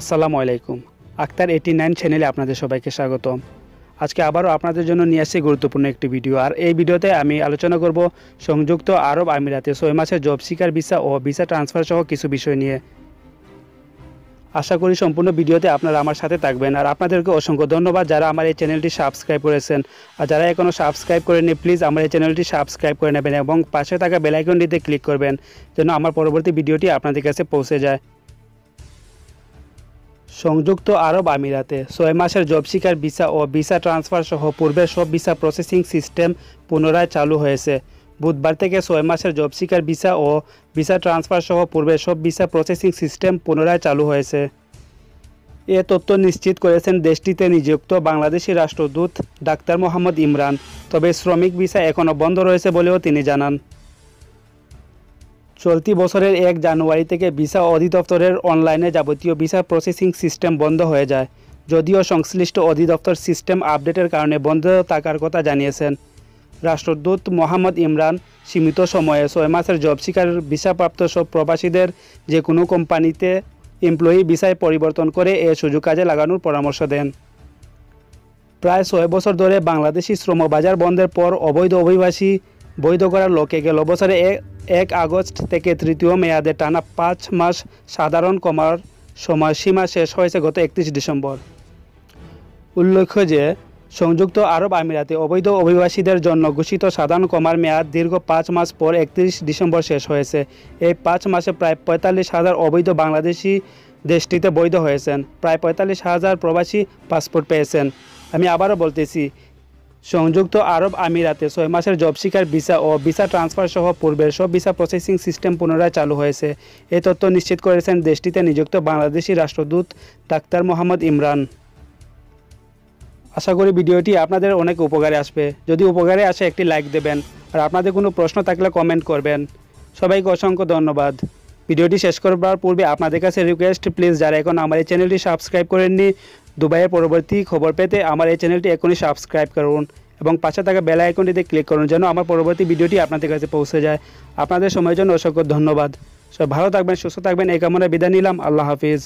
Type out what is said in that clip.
আসসালামু আলাইকুম। Akter eighty nine চ্যানেলে আপনাদের সবাইকে স্বাগতম। আজকে আবারও আপনাদের জন্য নিয়ে আসছি গুরুত্বপূর্ণ একটি ভিডিও। আর এই ভিডিওতে আমি আলোচনা করব সংযুক্ত আরব আমিরাতে ছয় মাসের জব সিকার ভিসা ও ভিসা ট্রান্সফার সহ কিছু বিষয় নিয়ে। আশা করি সম্পূর্ণ ভিডিওতে আপনারা আমার সাথে থাকবেন। আর আপনাদেরকে অসংখ্য ধন্যবাদ যারা আমার এই চ্যানেলটি সাবস্ক্রাইব করেছেন। আর যারা এখনও সাবস্ক্রাইব করেননি, প্লিজ আমার এই চ্যানেলটি সাবস্ক্রাইব করে নেবেন এবং পাশে থাকা বেলাইকনটিতে ক্লিক করবেন, যেন আমার পরবর্তী ভিডিওটি আপনাদের কাছে পৌঁছে যায়। সংযুক্ত আরব আমিরাতে। ছয় মাসের জব সিকার ভিসা ও ভিসা ট্রান্সফার সহ পূর্বের সব ভিসা প্রসেসিং সিস্টেম পুনরায় চালু হয়েছে। বুধবার থেকে ছয় মাসের জব সিকার ভিসা ও ভিসা ট্রান্সফার সহ পূর্বের সব ভিসা প্রসেসিং সিস্টেম পুনরায় চালু হয়েছে। এ তথ্য নিশ্চিত করেছেন দেশটিতে নিযুক্ত বাংলাদেশি রাষ্ট্রদূত ডাক্তার মোহাম্মদ ইমরান। তবে শ্রমিক ভিসা এখনও বন্ধ রয়েছে বলেও তিনি জানান। চলতি বছরের এক জানুয়ারি থেকে ভিসা অধিদপ্তরের অনলাইনে যাবতীয় ভিসা প্রসেসিং সিস্টেম বন্ধ হয়ে যায়, যদিও সংশ্লিষ্ট অধিদপ্তর সিস্টেম আপডেটের কারণে বন্ধ থাকার কথা জানিয়েছেন। রাষ্ট্রদূত মোহাম্মদ ইমরান সীমিত সময়ে ছয় মাসের জব শিকার ভিসাপ্রাপ্ত সব প্রবাসীদের যে কোনো কোম্পানিতে এমপ্লয়ি ভিসায় পরিবর্তন করে এ সুযোগ কাজে লাগানোর পরামর্শ দেন। প্রায় ছয় বছর ধরে বাংলাদেশি শ্রমবাজার বন্ধের পর অবৈধ অভিবাসী বৈধ করার লক্ষ্যে গেল বছরে এক আগস্ট থেকে তৃতীয় মেয়াদে টানা পাঁচ মাস সাধারণ কমার সময়সীমা শেষ হয়েছে গত একত্রিশ ডিসেম্বর। উল্লেখ্য যে, সংযুক্ত আরব আমিরাতে অবৈধ অভিবাসীদের জন্য ঘোষিত সাধারণ কমার মেয়াদ দীর্ঘ পাঁচ মাস পর একত্রিশ ডিসেম্বর শেষ হয়েছে। এই পাঁচ মাসে প্রায় পঁয়তাল্লিশ হাজার অবৈধ বাংলাদেশি দেশটিতে বৈধ হয়েছেন। প্রায় পঁয়তাল্লিশ হাজার প্রবাসী পাসপোর্ট পেয়েছেন। আমি আবারও বলতেছি সংযুক্ত আরব আমিরাতে ছয় মাসের জব শিকার ভিসা ও ভিসা ট্রান্সফার সহ পূর্বের সব ভিসা প্রসেসিং সিস্টেম পুনরায় চালু হয়েছে। এই তথ্য নিশ্চিত করেছেন দেশটিতে নিযুক্ত বাংলাদেশি রাষ্ট্রদূত ডাক্তার মোহাম্মদ ইমরান। আশা করি ভিডিওটি আপনাদের অনেক উপকারে আসবে। যদি উপকারে আসে একটি লাইক দেবেন। আর আপনাদের কোনো প্রশ্ন থাকলে কমেন্ট করবেন। সবাইকে অসংখ্য ধন্যবাদ। ভিডিওটি শেষ করবার পূর্বে আপনাদের কাছে রিকোয়েস্ট প্লিজ যারা এখন আমার এই চ্যানেলটি সাবস্ক্রাইব করেননি, দুবাইয়ের পরবর্তী খবর পেতে আমার এই চ্যানেলটি এখনই সাবস্ক্রাইব করুন এবং পাশে থাকা বেলা আইকনটিতে ক্লিক করুন যেন আমার পরবর্তী ভিডিওটি আপনাদের কাছে পৌঁছে যায়। আপনাদের সময়ের জন্য অসংখ্য ধন্যবাদ। সব ভালো থাকবেন, সুস্থ থাকবেন, এই কামনায় বিদায় নিলাম। আল্লাহ হাফিজ।